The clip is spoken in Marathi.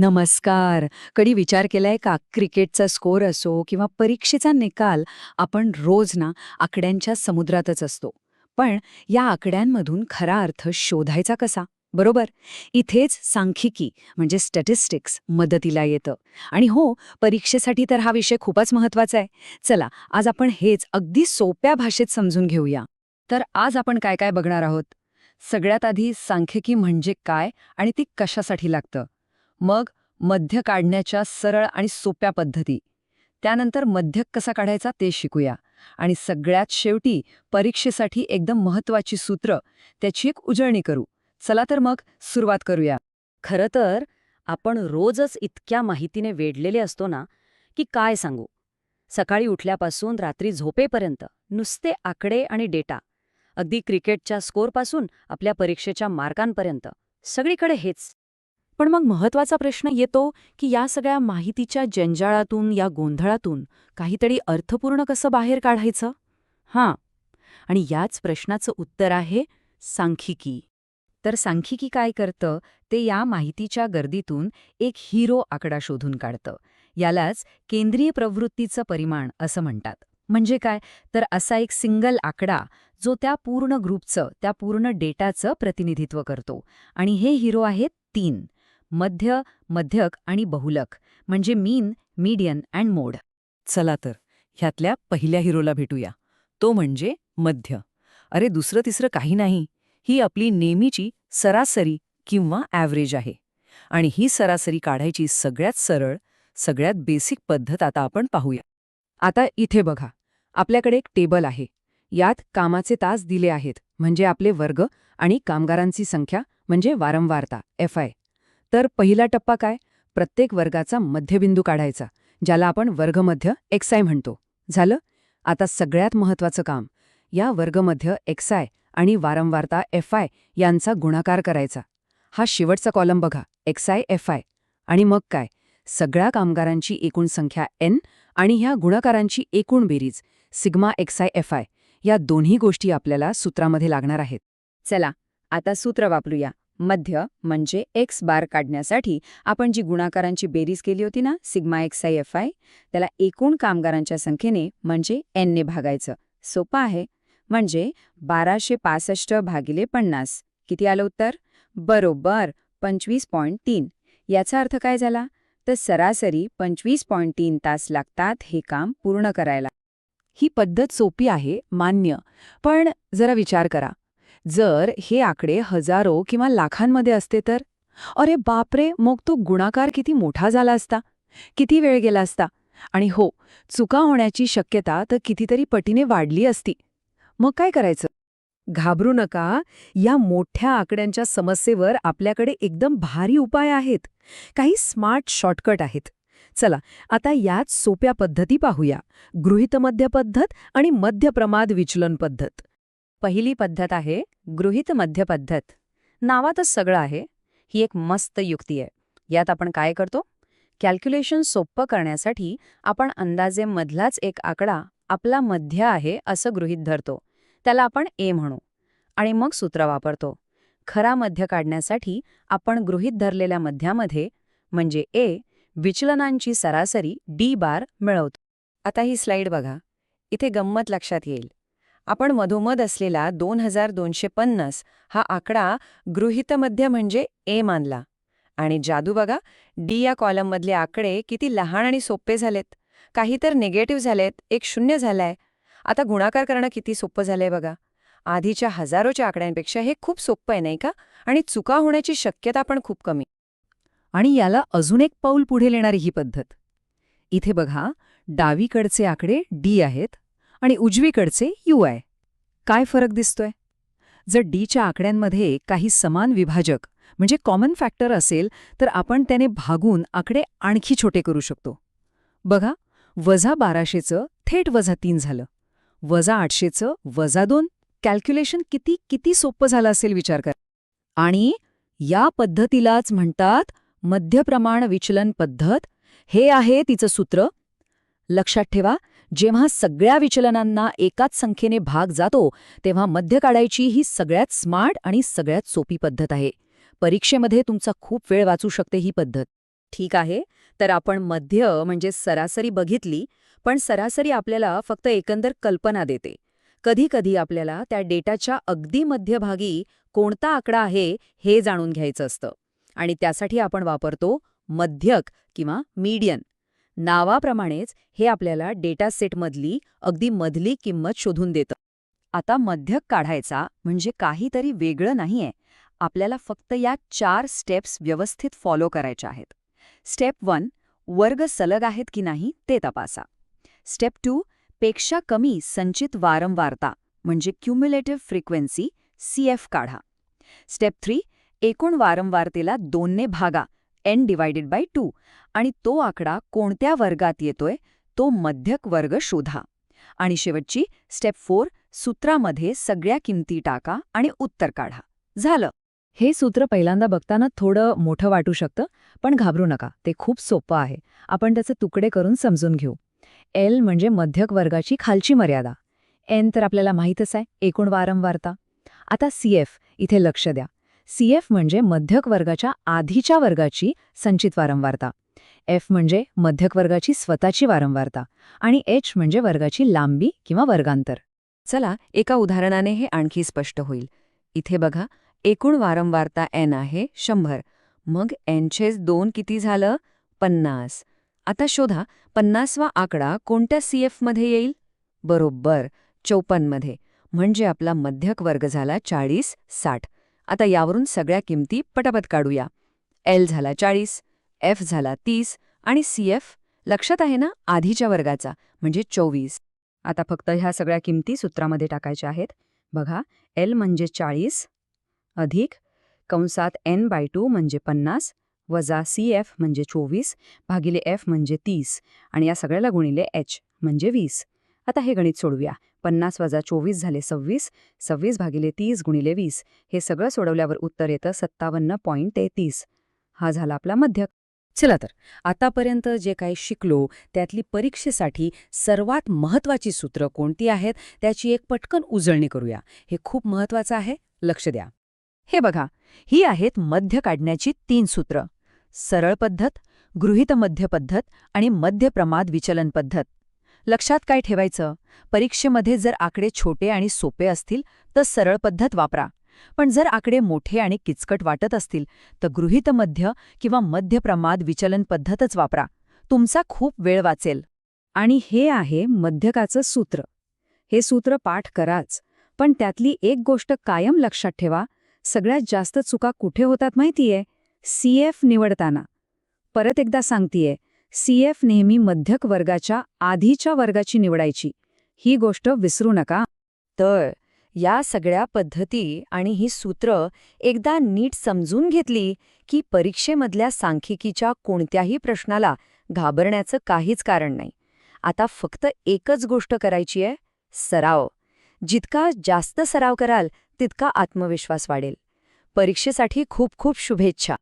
नमस्कार. कधी विचार केलाय का? क्रिकेटचा स्कोर असो किंवा परीक्षेचा निकाल आपण रोज ना आकड्यांच्या समुद्रातच असतो. पण या आकड्यांमधून खरा अर्थ शोधायचा कसा? बरोबर? इथेच सांख्यिकी म्हणजे स्टॅटिस्टिक्स मदतीला येतं. आणि हो परीक्षेसाठी तर हा विषय खूपच महत्त्वाचा आहे. चला आज आपण हेच अगदी सोप्या भाषेत समजून घेऊया. तर आज आपण काय काय बघणार आहोत? सगळ्यात आधी सांख्यिकी म्हणजे काय आणि ती कशासाठी लागतं? मग मध्य काढण्याच्या सरळ आणि सोप्या पद्धती. त्यानंतर मध्यक कसा काढायचा ते शिकूया. आणि सगळ्यात शेवटी परीक्षेसाठी एकदम महत्वाची सूत्र त्याची एक उजळणी करू. चला तर मग सुरुवात करूया. खरं तर आपण रोजच इतक्या माहितीने वेढलेले असतो ना की काय सांगू? सकाळी उठल्यापासून रात्री झोपेपर्यंत नुसते आकडे आणि डेटा. अगदी क्रिकेटच्या स्कोरपासून आपल्या परीक्षेच्या मार्कांपर्यंत. सगळीकडे हेच. पण मग महत्त्वाचा प्रश्न येतो की या सगळ्या माहितीच्या जंजाळातून या गोंधळातून काहीतरी अर्थपूर्ण कसं बाहेर काढायचं? हां. आणि याच प्रश्नाचं उत्तर आहे सांख्यिकी. तर सांख्यिकी काय करतं? ते या माहितीच्या गर्दीतून एक हिरो आकडा शोधून काढतं. यालाच केंद्रीय प्रवृत्तीचं परिमाण असं म्हणतात. म्हणजे काय? तर असा एक सिंगल आकडा जो त्या पूर्ण ग्रुपचं त्या पूर्ण डेटाचं प्रतिनिधित्व करतो. आणि हे हिरो आहेत तीन. मध्य मध्यक आणि बहुलक म्हणजे मीन मीडियन अँड मोड. चला तर ह्यातल्या पहिल्या हिरोला भेटूया. तो म्हणजे मध्य. अरे दुसरं तिसरं काही नाही. ही आपली नेहमीची सरासरी किंवा ॲव्हरेज आहे. आणि ही सरासरी काढायची सगळ्यात सरळ सगळ्यात बेसिक पद्धत आता आपण पाहूया. आता इथे बघा. आपल्याकडे एक टेबल आहे. यात कामाचे तास दिले आहेत. म्हणजे आपले वर्ग आणि कामगारांची संख्या म्हणजे वारंवारता एफ आय. तर पहिला टप्पा काय? प्रत्येक वर्गाचा मध्यबिंदू काढायचा ज्याला आपण वर्गमध्य एक्स आय म्हणतो. झालं? आता सगळ्यात महत्वाचं काम. या वर्गमध्य एक्स आय आणि वारंवारता एफ आय यांचा गुणाकार करायचा. हा शेवटचा कॉलम बघा एक्स आय एफ आय आणि मग काय? सगळ्या कामगारांची एकूण संख्या एन आणि ह्या गुणाकारांची एकूण बेरीज sigma X I F I या दोन्ही गोष्टी आपल्याला सूत्रामध्ये लागणार आहेत. चला आता सूत्र वापरूया. मध्य म्हणजे एक्स बार काढण्यासाठी आपण जी गुणाकारांची बेरीज केली होती ना sigma X I F I त्याला एकूण कामगारांच्या संख्येने म्हणजे एनने भागायचं. सोपं आहे. म्हणजे बाराशे पासष्ट भागिले पन्नास. किती आलं उत्तर? बरोबर पंचवीस पॉईंट तीन. याचा अर्थ काय झाला? तर सरासरी पंचवीस पॉईंट तीन तास लागतात हे काम पूर्ण करायला. ही पद्धत सोपी आहे मान्य. पण जरा विचार करा. जर हे आकडे हजारो किंवा लाखांमध्ये असते तर? अरे बापरे मग तो गुणाकार किती मोठा झाला असता. किती वेळ गेला असता. आणि हो चुका होण्याची शक्यता तर कितीतरी पटीने वाढली असती. मग काय करायचं? घाबरू नका. या मोठ्या आकड्यांच्या समस्येवर आपल्याकडे एकदम भारी उपाय आहेत. काही स्मार्ट शॉर्टकट आहेत. चला आता याच सोप्या पद्धती पाहूया. गृहितमध्य पद्धत आणि मध्यप्रमाद विचलन पद्धत. पहिली पद्धत आहे गृहित मध्य पद्धत. नावातच सगळं आहे. ही एक मस्त युक्ती आहे. यात आपण काय करतो? कॅल्क्युलेशन सोप्पं करण्यासाठी आपण अंदाजे मधलाच एक आकडा आपला मध्य आहे असं गृहीत धरतो. त्याला आपण ए म्हणू आणि मग सूत्र वापरतो. खरा मध्य काढण्यासाठी आपण गृहीत धरलेल्या मध्यामध्ये म्हणजे ए विचलनांची सरासरी डी बार मिळवतो. आता ही स्लाईड बघा. इथे गंमत लक्षात येईल. आपण मधोमध असलेला दोन हजार दोनशे पन्नास हा आकडा गृहितमध्य म्हणजे ए मानला. आणि जादू बघा डी या कॉलममधले आकडे किती लहान आणि सोपे झालेत. काही तर निगेटिव्ह झालेत एक शून्य झालाय. आता गुणाकार करणं किती सोपं झालंय बघा. आधीच्या हजारोच्या आकड्यांपेक्षा हे खूप सोपं आहे नाही का? आणि चुका होण्याची शक्यता पण खूप कमी. आणि याला अजून एक पाऊल पुढे नेणारी ही पद्धत. इथे बघा डावीकडचे आकडे डी आहेत आणि उजवीकडचे यू आय काय फरक दिसतोय? जर डीच्या आकड्यांमध्ये काही समान विभाजक म्हणजे कॉमन फॅक्टर असेल तर आपण त्याने भागून आकडे आणखी छोटे करू शकतो. बघा वजा बाराशेचं थेट वजा तीन झालं. वजा आठशेचं वजा दोन. कॅल्क्युलेशन किती किती सोपं झालं असेल विचार करा. आणि या पद्धतीलाच म्हणतात मध्यप्रमाण विचलन पद्धत. हे आहे तिचं सूत्र. लक्षात ठेवा जेव्हा सगळ्या विचलनांना एकाच संख्येने भाग जातो तेव्हा मध्य काढायची ही सगळ्यात स्मार्ट आणि सगळ्यात सोपी पद्धत आहे. परीक्षेमध्ये तुमचा खूप वेळ वाचू शकते ही पद्धत. ठीक आहे तर आपण मध्य म्हणजे सरासरी बघितली पण सरासरी आपल्याला फक्त एकंदर कल्पना देते. कधीकधी आपल्याला त्या डेटाच्या अगदी मध्यभागी कोणता आकडा आहे हे जाणून घ्यायचं असतं. आणि त्यासाठी आपण वापरतो मध्यक किंवा मीडियन नावाप्रमाणेच हे आपल्याला डेटा सेटमधली अगदी मधली किंमत शोधून देतं. आता मध्यक काढायचा म्हणजे काहीतरी वेगळं नाहीये. आपल्याला फक्त या चार स्टेप्स व्यवस्थित फॉलो करायच्या आहेत. स्टेप वन वर्ग सलग आहेत की नाही ते तपासा. स्टेप टू पेक्षा कमी संचित वारंवारता म्हणजे क्युम्युलेटिव्ह फ्रिक्वेन्सी सीएफ काढा. स्टेप थ्री एकूण वारंवारतेला दोनने भागा एन डिवायडेड बाय टू. आणि तो आकडा कोणत्या वर्गात येतोय? तो मध्यक वर्ग शोधा. आणि शेवटची स्टेप फोर सूत्रामध्ये सगळ्या किमती टाका आणि उत्तर काढा. झालं. हे सूत्र पहिल्यांदा बघताना थोडं मोठं वाटू शकतं पण घाबरू नका. ते खूप सोपं आहे. आपण त्याचे तुकडे करून समजून घेऊ. एल म्हणजे मध्यक वर्गाची खालची मर्यादा. एन तर आपल्याला माहीतच आहे एकूण वारंवारता. आता सी एफ इथे लक्ष द्या. सी एफ म्हणजे मध्यक वर्गाच्या आधीच्या वर्गाची संचित वारंवारता. एफ म्हणजे मध्यक वर्गाची स्वतःची वारंवारता आणि एच म्हणजे वर्गाची लांबी किंवा वर्गांतर. चला एका उदाहरणाने हे आणखी स्पष्ट होईल. इथे बघा एकूण वारंवारता एन आहे शंभर. मग एनचेच दोन किती झालं? पन्नास. आता शोधा पन्नासवा आकडा कोणत्या सीएफमध्ये येईल? बरोबर चौपन्नमध्ये म्हणजे आपला मध्यक वर्ग झाला चाळीस साठ. आता यावरून सगळ्या किमती पटापट काढूया. एल झाला चाळीस एफ झाला तीस आणि सी एफ लक्षात आहे ना? आधीच्या वर्गाचा म्हणजे चोवीस. आता फक्त ह्या सगळ्या किमती सूत्रामध्ये टाकायच्या आहेत. बघा एल म्हणजे चाळीस अधिक कंसात एन बाय टू म्हणजे पन्नास वजा सी एफ म्हणजे चोवीस भागिले एफ म्हणजे तीस आणि या सगळ्याला गुणिले एच म्हणजे वीस. आता हे गणित सोडूया पन्नास वजा चोवीस झाले सव्वीस सव्वीस भागिले तीस गुणिले वीस. हे सगळं सोडवल्यावर उत्तर येतं सत्तावन्न पॉईंट तेहतीस. हा झाला आपला मध्यक चला तर आतापर्यंत जे काही शिकलो त्यातली परीक्षेसाठी सर्वात महत्वाची सूत्रं कोणती आहेत त्याची एक पटकन उजळणी करूया. हे खूप महत्वाचं आहे लक्ष द्या. हे बघा ही आहेत मध्य काढण्याची तीन सूत्र. सरळ पद्धत गृहीत मध्य पद्धत आणि मध्य प्रमाद विचलन पद्धत. लक्षात काय ठेवायचं? परीक्षेमध्ये जर आकडे छोटे आणि सोपे असतील तर सरळ पद्धत वापरा. पण जर आकडे मोठे आणि किचकट वाटत असतील तर गृहीत मध्य किंवा मध्य प्रमाद विचलन पद्धतच वापरा. तुमचा खूप वेळ वाचेल. आणि हे आहे मध्यकाचं सूत्र. हे सूत्र पाठ कराच. पण त्यातली एक गोष्ट कायम लक्षात ठेवा. सगळ्यात जास्त चुका कुठे होतात माहितीये? सी एफ निवडताना. परत एकदा सांगतीये सीएफ नेहमी मध्यक वर्गाच्या आधीच्या वर्गाची निवडायची. ही गोष्ट विसरू नका. तर या सगळ्या पद्धती आणि ही सूत्र एकदा नीट समजून घेतली की परीक्षेमधल्या सांख्यिकीच्या कोणत्याही प्रश्नाला घाबरण्याचं काहीच कारण नाही. आता फक्त एकच गोष्ट करायची आहे सराव. जितका जास्त सराव कराल तितका आत्मविश्वास वाढेल. परीक्षेसाठी खूप खूप शुभेच्छा.